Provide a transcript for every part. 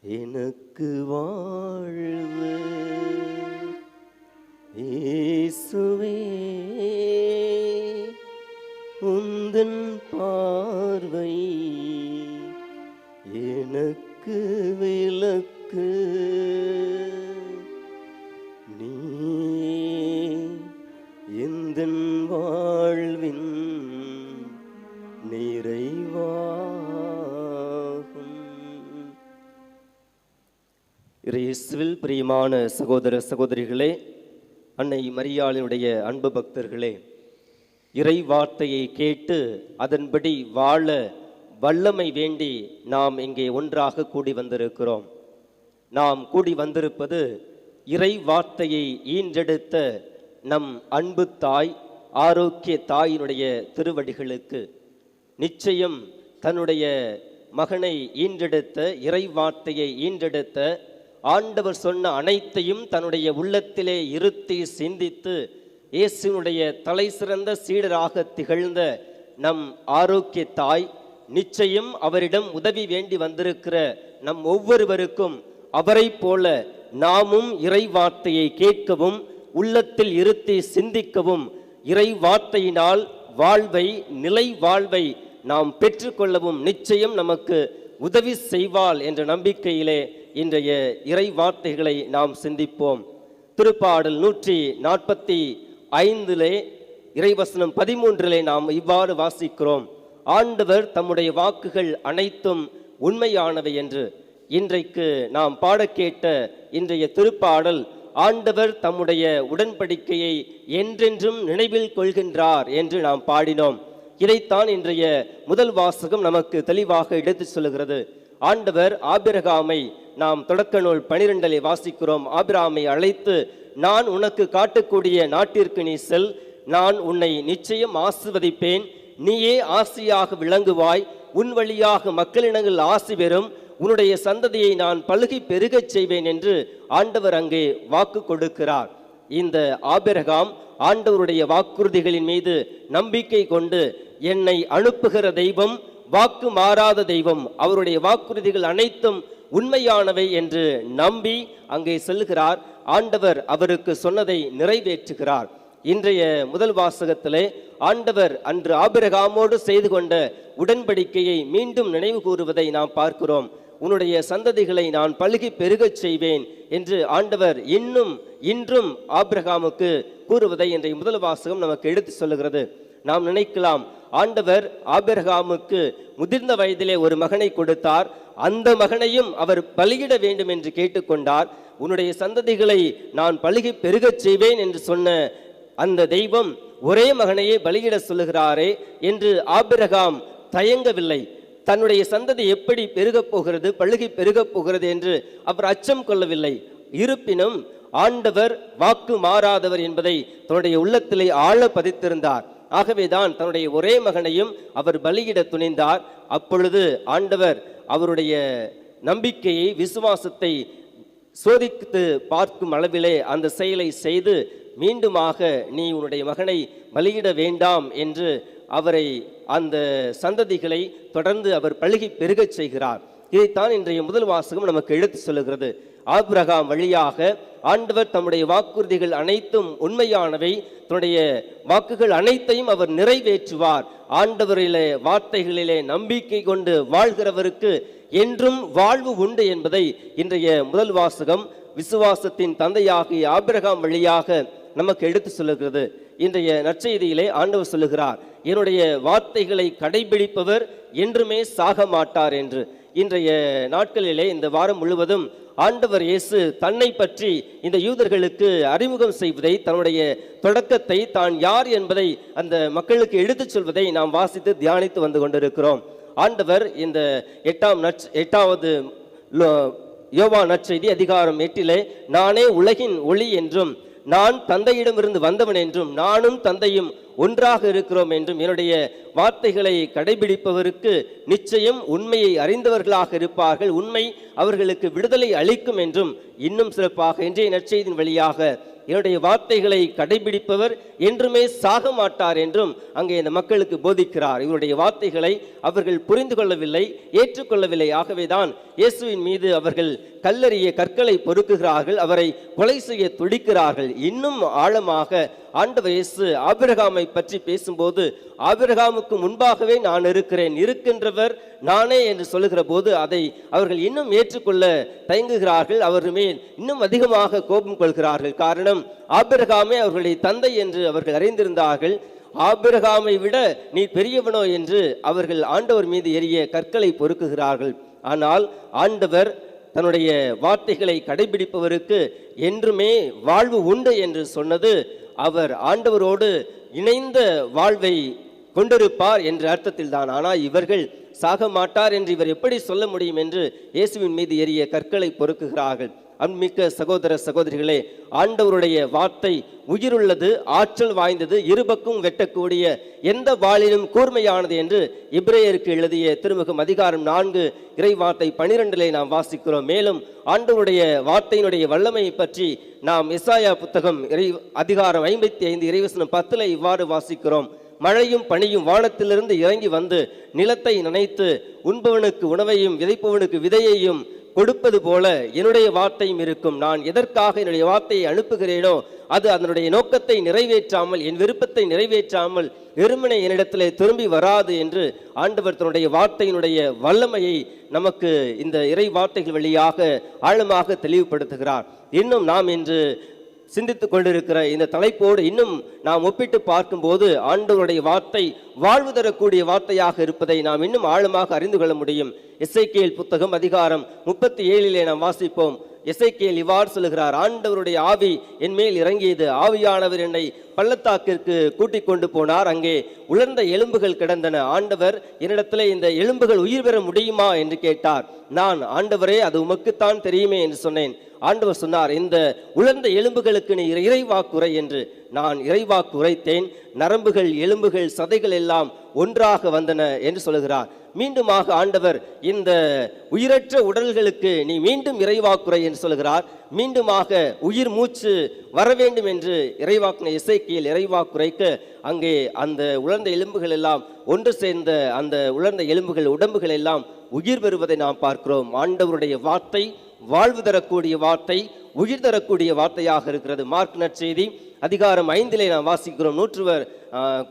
எனக்கு வாழ்வு. இயேசுவே உந்தன் பார்வை எனக்கு விளக்கு. நீ எந்தன் வாழ்வின் நிறைவு. இயேசுவில் பிரியமான சகோதர சகோதரிகளே அன்னை மரியாளினுடைய அன்பு பக்தர்களே இறை வார்த்தையை கேட்டு அதன்படி வாழ வல்லமை வேண்டி நாம் இங்கே ஒன்றாக கூடி வந்திருக்கிறோம். நாம் கூடி வந்திருப்பது இறை வார்த்தையை ஈன்றெடுத்த நம் அன்பு தாய் ஆரோக்கிய தாயினுடைய திருவடிகளுக்கு. நிச்சயம் தன்னுடைய மகனை ஈன்றெடுத்த இறை வார்த்தையை ஈன்றெடுத்த ஆண்டவர் சொன்ன அனைத்தையும் தன்னுடைய உள்ளத்திலே இருத்தி சிந்தித்து இயேசுனுடைய தலை சிறந்த சீடராக திகழ்ந்த நம் ஆரோக்கிய தாய் நிச்சயம் அவரிடம் உதவி வேண்டி வந்திருக்கிற நம் ஒவ்வொருவருக்கும் அவரைப் போல நாமும் இறை வார்த்தையை கேட்கவும் உள்ளத்தில் இருத்தி சிந்திக்கவும் இறை வார்த்தையினால் வாழ்வை நிலை வாழ்வை நாம் பெற்றுக்கொள்ளவும் நிச்சயம் நமக்கு உதவி செய்வாள் என்ற நம்பிக்கையிலே இன்றைய இறை வார்த்தைகளை நாம் சிந்திப்போம். திருப்பாடல் நூற்றி நாற்பத்தி ஐந்திலே இறைவசனம் பதிமூன்றிலே நாம் இவ்வாறு வாசிக்கிறோம். ஆண்டவர் தம்முடைய வாக்குகள் அனைத்தும் உண்மையானவை என்று. இன்றைக்கு நாம் பாட கேட்ட இன்றைய திருப்பாடல் ஆண்டவர் தம்முடைய உடன்படிக்கையை என்றென்றும் நினைவில் கொள்கின்றார் என்று நாம் பாடினோம். இதைத்தான் இன்றைய முதல் வாசகம் நமக்கு தெளிவாக எடுத்து சொல்லுகிறது. ஆண்டவர் ஆபிரகாமை நாம் தொடக்க நூல் பனிரெண்டலை வாசிக்கிறோம். ஆபிராமை அழைத்து நான் உனக்கு காட்டக்கூடிய நாட்டிற்கு நீ செல். நான் உன்னை நிச்சயம் ஆசிர்வதிப்பேன். நீயே ஆசியாக விளங்குவாய். உன் வழியாக மக்களினங்கள் ஆசி பெறும். உன்னுடைய சந்ததியை நான் பழுகி பெருகச் செய்வேன் என்று ஆண்டவர் அங்கே வாக்கு கொடுக்கிறார். இந்த ஆபிரகாம் ஆண்டவருடைய வாக்குறுதிகளின் மீது நம்பிக்கை கொண்டு என்னை அனுப்புகிற தெய்வம் வாக்கு மாறாத தெய்வம். அவருடைய வாக்குறுதிகள் அனைத்தும் உண்மையானவை என்று நம்பி அங்கே செல்கிறார் ஆண்டவர் அவருக்கு சொன்னதை நிறைவேற்றுகிறார். இன்றைய முதல் வாசகத்திலே ஆண்டவர் அன்று ஆபிரகாமோடு செய்து கொண்ட உடன்படிக்கையை மீண்டும் நினைவு கூறுவதை நாம் பார்க்கிறோம். உன்னுடைய சந்ததிகளை நான் பழுகி பெருகச் செய்வேன் என்று ஆண்டவர் இன்னும் இன்றும் ஆபிரகாமுக்கு கூறுவதை இன்றைய முதல் வாசகம் நமக்கு எடுத்து சொல்லுகிறது. நாம் நினைக்கலாம். ஆண்டவர் ஆபிரகாமுக்கு முதிர்ந்த வயதிலே ஒரு மகனை கொடுத்தார். அந்த மகனையும் அவர் பலியிட வேண்டும் என்று கேட்டுக்கொண்டார். உன்னுடைய சந்ததிகளை நான் பழுகி பெருகச் செய்வேன் என்று சொன்ன அந்த தெய்வம் ஒரே மகனையே பலியிட சொல்லுகிறாரே என்று ஆபிரகாம் தயங்கவில்லை. தன்னுடைய சந்ததி எப்படி பெருகப் போகிறது பழுகி பெருகப் போகிறது என்று அவர் அச்சம் கொள்ளவில்லை. இருப்பினும் ஆண்டவர் வாக்கு மாறாதவர் என்பதை தன்னுடைய உள்ளத்திலே ஆழ பதித்திருந்தார். ஆகவேதான் தன்னுடைய ஒரே மகனையும் அவர் பலியிட துணிந்தார். அப்பொழுது ஆண்டவர் அவருடைய நம்பிக்கையை விசுவாசத்தை சோதித்து பார்க்கும் அளவிலே அந்த செயலை செய்து மீண்டுமாக நீ உன்னுடைய மகனை பலியிட வேண்டாம் என்று அவரை அந்த சந்ததிகளை தொடர்ந்து அவர் பழுகி பெருகச் செய்கிறார். இதைத்தான் இன்றைய முதல் வாசகம் நமக்கு எடுத்து சொல்லுகிறது. ஆப்ரகாம் வழியாக ஆண்டவர் தம்முடைய வாக்குறுதிகள் அனைத்தும் உண்மையானவை. தன்னுடைய வாக்குகள் அனைத்தையும் அவர் நிறைவேற்றுவார். ஆண்டவரிலே வார்த்தைகளிலே நம்பிக்கை கொண்டு வாழ்கிறவருக்கு என்றும் வாழ்வு உண்டு என்பதை இன்றைய முதல் வாசகம் விசுவாசத்தின் தந்தையாகிய ஆபிரகாம் வழியாக நமக்கு எடுத்து சொல்லுகிறது. இன்றைய நற்செய்தியிலே ஆண்டவர் சொல்லுகிறார் என்னுடைய வார்த்தைகளை கடைபிடிப்பவர் என்றுமே சாக மாட்டார் என்று. இன்றைய நாட்களிலே இந்த வாரம் முழுவதும் ஆண்டவர் இயேசு தன்னை பற்றி இந்த யூதர்களுக்கு அறிமுகம் செய்வதை தன்னுடைய தொடக்கத்தை தான் யார் என்பதை அந்த மக்களுக்கு எடுத்துச் சொல்வதை நாம் வாசித்து தியானித்து வந்து கொண்டிருக்கிறோம். ஆண்டவர் இந்த எட்டாம் நற் எட்டாவது லோ- யோவா நற்செய்தி அதிகாரம் எட்டிலே நானே உலகின் ஒளி என்றும் நான் தந்தையிடமிருந்து வந்தவன் என்றும் நானும் தந்தையும் ஒன்றாக இருக்கிறோம் என்றும் என்னுடைய வார்த்தைகளை கடைபிடிப்பவருக்கு நிச்சயம் உண்மையை அறிந்தவர்களாக இருப்பார்கள். உண்மை அவர்களுக்கு விடுதலை அளிக்கும் என்றும் இன்னும் சிறப்பாக இன்றைய நற்செய்தியின் வழியாக என்னுடைய வார்த்தைகளை கடைபிடிப்பவர் என்றுமே சாக மாட்டார் என்றும் அங்கே இந்த மக்களுக்கு போதிக்கிறார். இவருடைய வார்த்தைகளை அவர்கள் புரிந்து கொள்ளவில்லை ஏற்றுக்கொள்ளவில்லை. ஆகவேதான் இயேசுவின் மீது அவர்கள் கல்லறிய கற்களை பொறுக்குகிறார்கள் அவரை கொலை செய்ய துடிக்கிறார்கள். இன்னும் ஆழமாக ஆண்டவர் இயேசு ஆபிரகாமை பற்றி பேசும்போது ஆபிரகாமுக்கு முன்பாகவே நான் இருக்கிறேன் இருக்கின்றவர் நானே என்று சொல்லுகிற போது அதை அவர்கள் இன்னும் ஏற்றுக்கொள்ள தயங்குகிறார்கள். அவர் மேல் இன்னும் அதிகமாக கோபம் கொள்கிறார்கள். காரணம் ஆபிரகாமே அவர்களுடைய தந்தை என்று அவர்கள் அறிந்திருந்தார்கள். ஆபிரகாமை விட நீ பெரியவனோ என்று அவர்கள் ஆண்டவர் மீது எரிய கற்களை பொறுக்குகிறார்கள். ஆனால் ஆண்டவர் தன்னுடைய வார்த்தைகளை கடைபிடிப்பவருக்கு என்றுமே வாழ்வு உண்டு என்று சொன்னது அவர் ஆண்டவரோடு இணைந்த வாழ்வை கொண்டிருப்பார் என்ற அர்த்தத்தில் தான் ஆனால் இவர்கள் சாக மாட்டார் என்று இவர் எப்படி சொல்ல முடியும் என்று இயேசுவின் மீது எரிய கற்களை பொறுக்குகிறார்கள். அன்மிக்க சகோதர சகோதரிகளே ஆண்டவருடைய வார்த்தை உயிருள்ளது ஆற்றல் வாய்ந்தது இருபக்கும் வெட்டக்கூடிய எந்த வாளிலும் கூர்மையானது என்று இப்ரேயருக்கு எழுதிய திருமுகம் அதிகாரம் நான்கு இறை வார்த்தை பனிரெண்டிலே நாம் வாசிக்கிறோம். மேலும் ஆண்டவருடைய வார்த்தையினுடைய வல்லமையை பற்றி நாம் இசாயா புத்தகம் இறை அதிகாரம் ஐம்பத்தி ஐந்து இறைவசனம் பத்தில் இவ்வாறு வாசிக்கிறோம். மழையும் பனியும் வானத்திலிருந்து இறங்கி வந்து நிலத்தை நினைத்து உண்பவனுக்கு உணவையும் விதைப்பவனுக்கு விதையையும் கொடுப்பது போல என்னுடைய வார்த்தையும் இருக்கும். நான் எதற்காக என்னுடைய வார்த்தையை அனுப்புகிறேனோ அது அதனுடைய நோக்கத்தை நிறைவேற்றாமல் என் விருப்பத்தை நிறைவேற்றாமல் வெறுமனை என்னிடத்திலே திரும்பி வராது என்று ஆண்டவர் தன்னுடைய வார்த்தையினுடைய வல்லமையை நமக்கு இந்த இறை வார்த்தைகள் வழியாக ஆழமாக தெளிவுபடுத்துகிறார். இன்னும் நாம் இன்று சிந்தித்துக் கொண்டிருக்கிற இந்த தலைப்போடு இன்னும் நாம் ஒப்பிட்டு பார்க்கும்போது ஆண்டவருடைய வார்த்தை வாழ்வு தரக்கூடிய வார்த்தையாக இருப்பதை நாம் இன்னும் ஆழமாக அறிந்து கொள்ள முடியும். எஸ்ஐகேல் புத்தகம் அதிகாரம் முப்பத்தி ஏழிலே நாம் வாசிப்போம். எசைக்கேல் இவ்வாறு சொல்லுகிறார் ஆண்டவருடைய ஆவி என் மேல் இறங்கியது ஆவியானவர் என்னை பள்ளத்தாக்கிற்கு கூட்டிக் கொண்டு போனார் அங்கே உலர்ந்த எலும்புகள் கிடந்தன. ஆண்டவர் என்னிடத்தில் இந்த எலும்புகள் உயிர் பெற முடியுமா? என்று கேட்டார். நான் ஆண்டவரே அது உமக்குத்தான் தெரியுமே என்று சொன்னேன். ஆண்டவர் சொன்னார் இந்த உலர்ந்த எலும்புகளுக்கு நீ இறைவாக்குரை என்று. நான் இறைவாக்குரைத்தேன் நரம்புகள் எலும்புகள் சதைகள் எல்லாம் ஒன்றாக வந்தன என்று சொல்லுகிறார். மீண்டுமாக ஆண்டவர் இந்த உயிரற்ற உடல்களுக்கு நீ மீண்டும் இறைவாக்குறை என்று சொல்கிறார் மீண்டுமாக உயிர் மூச்சு வர வேண்டும் என்று இறைவாக்குன இசைக்கியல் இறைவாக்குறைக்க அங்கே அந்த உலர்ந்த எலும்புகள் எல்லாம் ஒன்று சேர்ந்த அந்த உலர்ந்த எலும்புகள் உடம்புகள் எல்லாம் உயிர் பெறுவதை நாம் பார்க்கிறோம். ஆண்டவருடைய வார்த்தை வாழ்வு தரக்கூடிய வார்த்தை உயிர் தரக்கூடிய வார்த்தையாக இருக்கிறது. மார்க் நற்செய்தி அதிகாரம் ஐந்திலே நாம் வாசிக்கிறோம். நூற்றுவர்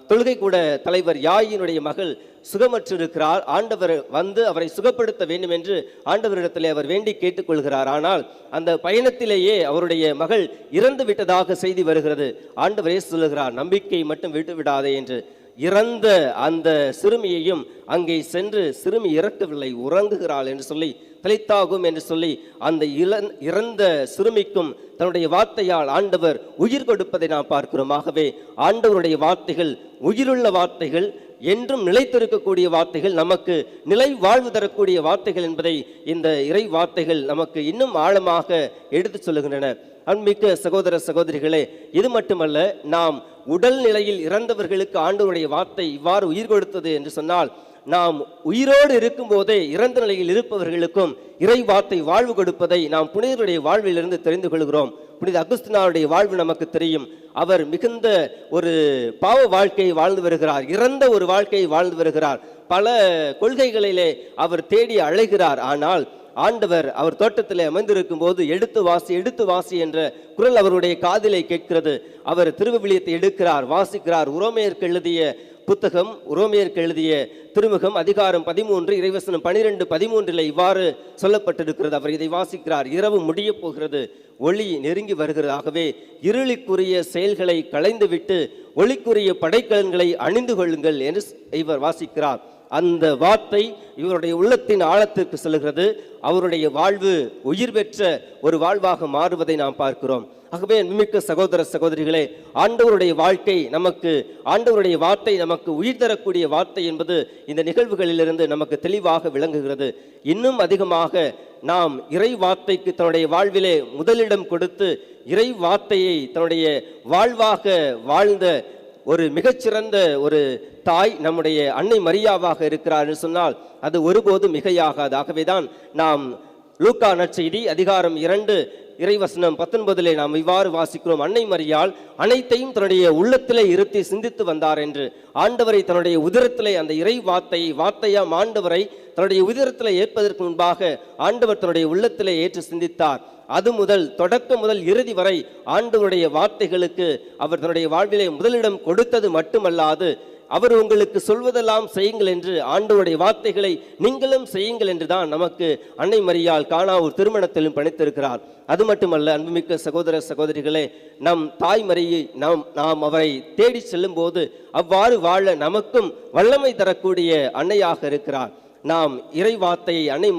தொழுகை கூட தலைவர் யாயினுடைய மகள் சுகமற்றிருக்கிறார். ஆண்டவர் வந்து அவரை சுகப்படுத்த வேண்டும் என்று ஆண்டவரிடத்திலே அவர் வேண்டி கேட்டுக்கொள்கிறார். ஆனால் அந்த பயணத்திலேயே அவருடைய மகள் இறந்து விட்டதாக செய்தி வருகிறது. ஆண்டவரே சொல்லுகிறார் நம்பிக்கை மட்டும் விட்டு விடாதே என்று. இறந்த அந்த சிறுமியையும் அங்கே சென்று சிறுமி இறக்கவில்லை உறங்குகிறாள் என்று சொல்லி பிழைத்தாகும் என்று சொல்லி அந்த இறந்த சிறுமிக்கும் தன்னுடைய வார்த்தையால் ஆண்டவர் உயிர் கொடுப்பதை நாம் பார்க்கிறோம். ஆகவே ஆண்டவருடைய வார்த்தைகள் உயிருள்ள வார்த்தைகள் என்றும் நிலைத்திருக்கக்கூடிய வார்த்தைகள் நமக்கு நிலை வாழ்வு தரக்கூடிய வார்த்தைகள் என்பதை இந்த இறை வார்த்தைகள் நமக்கு இன்னும் ஆழமாக எடுத்துச் சொல்லுகின்றன. அன்மிக்க சகோதர சகோதரிகளே இது மட்டுமல்ல நாம் உடல் நிலையில் இறந்தவர்களுக்கு ஆண்டவருடைய வார்த்தை இவ்வாறு உயிர் கொடுத்தது என்று சொன்னால் நாம் உயிரோடு இருக்கும்போதே இறந்த நிலையில் இருப்பவர்களுக்கும் இறை வார்த்தை வாழ்வு கொடுப்பதை நாம் புனிதருடைய வாழ்விலிருந்து தெரிந்து கொள்கிறோம். புனித அகுஸ்தினாருடைய வாழ்வு நமக்கு தெரியும். அவர் மிகுந்த ஒரு பாவ வாழ்க்கையை வாழ்ந்து வருகிறார். இறந்த ஒரு வாழ்க்கையை வாழ்ந்து வருகிறார். பல கொள்கைகளிலே அவர் தேடி அழைகிறார் ஆனால் ஆண்டவர் அவர் தோட்டத்தில் அமைந்திருக்கும் போது எடுத்து வாசி எடுத்து வாசி என்ற குரல் அவருடைய காதிலே கேட்கிறது. அவர் திருவிவிலியத்தை எடுக்கிறார் வாசிக்கிறார். உரோமையருக்கு எழுதிய புத்தகம் உரோமியருக்கு எழுதிய திருமுகம் அதிகாரம் பதிமூன்று இறைவசனம் பனிரெண்டு பதிமூன்றில் இவ்வாறு சொல்லப்பட்டிருக்கிறது. அவர் இதை வாசிக்கிறார். இரவு முடிய போகிறது. ஒளி நெருங்கி வருகிறது. ஆகவே இருளுக்குரிய செயல்களை களைந்துவிட்டு ஒளிக்குரிய படைக்கலன்களை அணிந்து கொள்ளுங்கள் என்று இவர் வாசிக்கிறார். அந்த வார்த்தை இவருடைய உள்ளத்தின் ஆழத்திற்கு செல்கிறது அவருடைய வாழ்வு உயிர் பெற்ற ஒரு வாழ்வாக மாறுவதை நாம் பார்க்கிறோம். ஆகவே மிக்க சகோதர சகோதரிகளே ஆண்டவருடைய வாழ்க்கை நமக்கு ஆண்டவருடைய வார்த்தை நமக்கு உயிர் தரக்கூடிய வார்த்தை என்பது இந்த நிகழ்வுகளிலிருந்து நமக்கு தெளிவாக விளங்குகிறது. இன்னும் அதிகமாக நாம் இறை வார்த்தைக்கு தன்னுடைய வாழ்விலே முதலிடம் கொடுத்து இறை வார்த்தையை தன்னுடைய வாழ்வாக வாழ்ந்த ஒரு மிகச்சிறந்த ஒரு தாய் நம்முடைய அன்னை மரியாவாக இருக்கிறார் என்று சொன்னால் அது ஒருபோதும் மிகையாகாது. ஆகவேதான் நாம் லூக்கா நற்செய்தி அதிகாரம் இரண்டு இறைவசனம் பத்தொன்பதிலே நாம் இவ்வாறு வாசிக்கிறோம். அன்னை மரியால் அனைத்தையும் தன்னுடைய உள்ளத்திலே இருத்தி சிந்தித்து வந்தார் என்று. ஆண்டவரை தன்னுடைய உதிரத்திலே அந்த இறை வார்த்தை வார்த்தையாம் ஆண்டவரை தன்னுடைய உதிரத்திலே ஏற்பதற்கு முன்பாக ஆண்டவர் தன்னுடைய உள்ளத்திலே ஏற்று சிந்தித்தார். அது முதல் தொடக்கம் முதல் இறுதி வரை ஆண்டவருடைய வார்த்தைகளுக்கு அவர் தன்னுடைய வாழ்விலே முதலிடம் கொடுத்தது மட்டுமல்லாது அவர் உங்களுக்கு சொல்வதெல்லாம் செய்யுங்கள் என்று ஆண்டவருடைய வார்த்தைகளை நீங்களும் செய்யுங்கள் என்று தான் நமக்கு அன்னை மரியால் காணா ஒரு திருமணத்திலும் பணித்திருக்கிறார். அது மட்டுமல்ல அன்புமிக்க சகோதர சகோதரிகளே நம் தாய்மறையை நாம் நாம் அவரை தேடி செல்லும் போது அவ்வாறு வாழ நமக்கும் வல்லமை தரக்கூடிய அன்னையாக இருக்கிறார். நாம் இறைவார்த்தையை அன்னை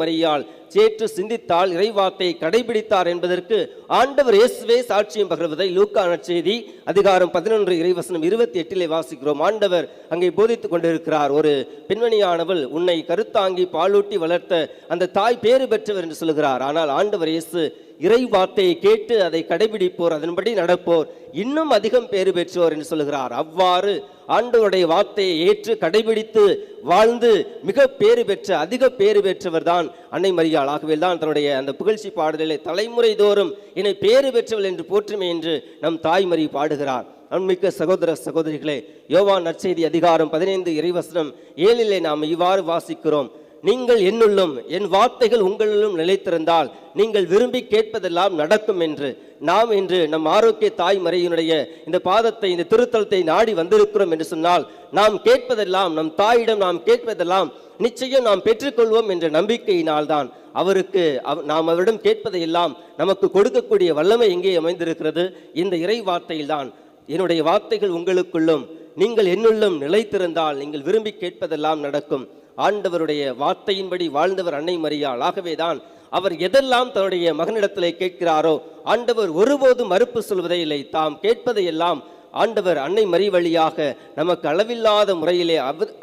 சேற்று சிந்தித்தால் இறைவார்த்தையை கடைபிடித்தார் என்பதற்கு ஆண்டவர் இயேசுவே சாட்சியம் பகிர்வதை லூக்கா நற்செய்தி அதிகாரம் பதினொன்று இறைவசனம் இருபத்தி எட்டிலே வாசிக்கிறோம். ஆண்டவர் அங்கே போதித்துக் கொண்டிருக்கிறார். ஒரு பெண்மணியானவள் உன்னை கருத்தாங்கி பாலூட்டி வளர்த்த அந்த தாய் பேறு பெற்றவர் என்று சொல்கிறார் ஆனால் ஆண்டவர் இயேசு இறை வார்த்தையை கேட்டு அதை கடைபிடிப்போர் அதன்படி நடப்போர். இன்னும் அதிகம் பேறு பெற்றோர் என்று சொல்கிறார் அவ்வாறு ஆண்டவருடைய வார்த்தையை ஏற்று கடைபிடித்து வாழ்ந்து மிக பேறு பெற்ற அதிக பேறு பெற்றவர் தான் அன்னை மரியாள். ஆகவே தான் தன்னுடைய அந்த புகழ்ச்சி பாடலிலே தலைமுறை தோறும் என்னை பேறு பெற்றவள் என்று போற்றுமே என்று நம் தாய்மறி பாடுகிறார். அன்மிக்க சகோதர சகோதரிகளே யோவான் நற்செய்தி அதிகாரம் பதினைந்து இறைவசனம் ஏழிலே நாம் இவ்வாறு வாசிக்கிறோம். நீங்கள் என்னுள்ளும் என் வார்த்தைகள் உங்களிலும் நிலைத்திருந்தால் நீங்கள் விரும்பி கேட்பதெல்லாம் நடக்கும் என்று. நாம் இன்று நம் ஆரோக்கிய தாய்மறையினுடைய இந்த பாதத்தை இந்த திருத்தலத்தை நாடி வந்திருக்கிறோம் என்று சொன்னால் நாம் கேட்பதெல்லாம் நம் தாயிடம் நாம் கேட்பதெல்லாம் நிச்சயம் நாம் பெற்றுக்கொள்வோம் என்ற நம்பிக்கையினால் தான் அவருக்கு அவ் நாம் அவரிடம் கேட்பதையெல்லாம் நமக்கு கொடுக்கக்கூடிய வல்லமை எங்கே அமைந்திருக்கிறது? இந்த இறை வார்த்தையில்தான் என்னுடைய வார்த்தைகள் உங்களுக்குள்ளும் நீங்கள் என்னுள்ளும் நிலைத்திருந்தால் நீங்கள் விரும்பி கேட்பதெல்லாம் நடக்கும். ஆண்டவருடைய வார்த்தையின்படி வாழ்ந்தவர் அன்னை மரியாள் ஆகவேதான் அவர் எதெல்லாம் தன்னுடைய மகனிடத்திலே கேட்கிறாரோ ஆண்டவர் ஒருபோதும் மறுப்பு சொல்வதே இல்லை. தாம் கேட்பதையெல்லாம் ஆண்டவர் அன்னை மறி வழியாக நமக்கு அளவில்லாத முறையிலே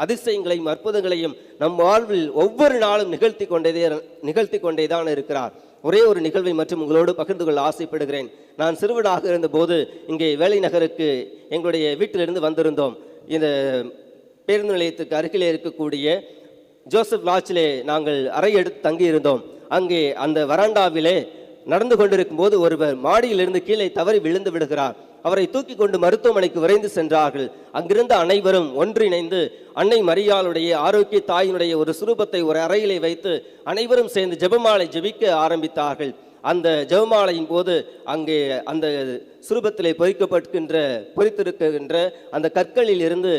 அதிசயங்களையும் அற்புதங்களையும் நம் வாழ்வில் ஒவ்வொரு நாளும் நிகழ்த்தி கொண்டே நிகழ்த்தி கொண்டேதான் இருக்கிறார். ஒரே ஒரு நிகழ்வை மற்றும் உங்களோடு பகிர்ந்து கொள்ள ஆசைப்படுகிறேன். நான் சிறுவனாக இருந்தபோது இங்கே வேலை நகருக்கு எங்களுடைய வீட்டிலிருந்து வந்திருந்தோம். இந்த பேருந்து நிலையத்துக்கு அருகிலே இருக்கக்கூடிய ஜோசப் லாட்ஜிலே நாங்கள் அறை எடுத்து தங்கியிருந்தோம். அங்கே அந்த வராண்டாவிலே நடந்து கொண்டிருக்கும் போது ஒருவர் மாடியிலிருந்து கீழே தவறி விழுந்து விடுகிறார். அவரை தூக்கி கொண்டு மருத்துவமனைக்கு விரைந்து சென்றார்கள். அங்கிருந்த அனைவரும் ஒன்றிணைந்து அன்னை மரியாளுடைய ஆரோக்கிய தாயினுடைய ஒரு சுரூபத்தை ஒரு அறையிலே வைத்து அனைவரும் சேர்ந்து ஜெபமாலை ஜெபிக்க ஆரம்பித்தார்கள். அந்த ஜெபமாலையின் போது அங்கே அந்த சுரூபத்திலே பொறிக்கப்பட்டுக்கின்ற பொறித்திருக்கின்ற அந்த கற்களில் இருந்து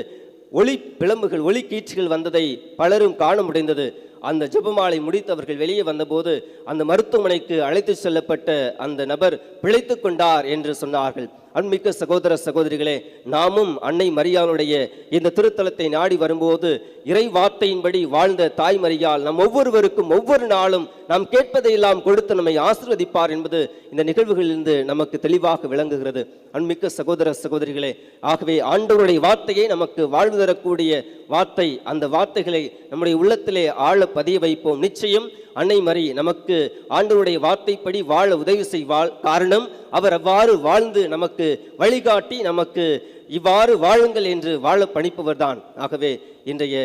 ஒளி பிளம்புகள் ஒளி கீச்சுகள் வந்ததை பலரும் காண முடிந்தது. அந்த ஜெபமாலை முடித்தவர்கள் வெளியே வந்தபோது அந்த மருத்துவமனைக்கு அழைத்து செல்லப்பட்ட அந்த நபர் பிழைத்து கொண்டார் என்று சொன்னார்கள். அன்மிக்க சகோதர சகோதரிகளே நாமும் அன்னை மரியாளுடைய இந்த திருத்தலத்தை நாடி வரும்போது இறை வார்த்தையின்படி வாழ்ந்த தாய் மரியால் நம் ஒவ்வொருவருக்கும் ஒவ்வொரு நாளும் நாம் கேட்பதையெல்லாம் கொடுத்து நம்மை ஆசிர்வதிப்பார் என்பது இந்த நிகழ்வுகளிலிருந்து நமக்கு தெளிவாக விளங்குகிறது. அன்மிக்க சகோதர சகோதரிகளே ஆகவே ஆண்டவருடைய வார்த்தையை நமக்கு வாழ்வு தரக்கூடிய வார்த்தை அந்த வார்த்தைகளை நம்முடைய உள்ளத்திலே ஆழ பதிய வைப்போம். நிச்சயம் அன்னை மறை நமக்கு ஆண்டவருடைய வார்த்தைப்படி வாழ உதவி செய்வாள். காரணம் அவர் அவ்வாறு வாழ்ந்து நமக்கு வழிகாட்டி நமக்கு இவ்வாறு வாழுங்கள் என்று வாழ பணிப்பவர்தான். ஆகவே இன்றைய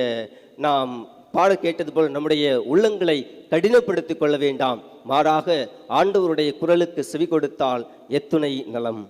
நாம் பாட கேட்டது போல் நம்முடைய உள்ளங்களை கடினப்படுத்திக் கொள்ள வேண்டாம். மாறாக ஆண்டவருடைய குரலுக்கு செவி கொடுத்தால் எத்துணை நலம்.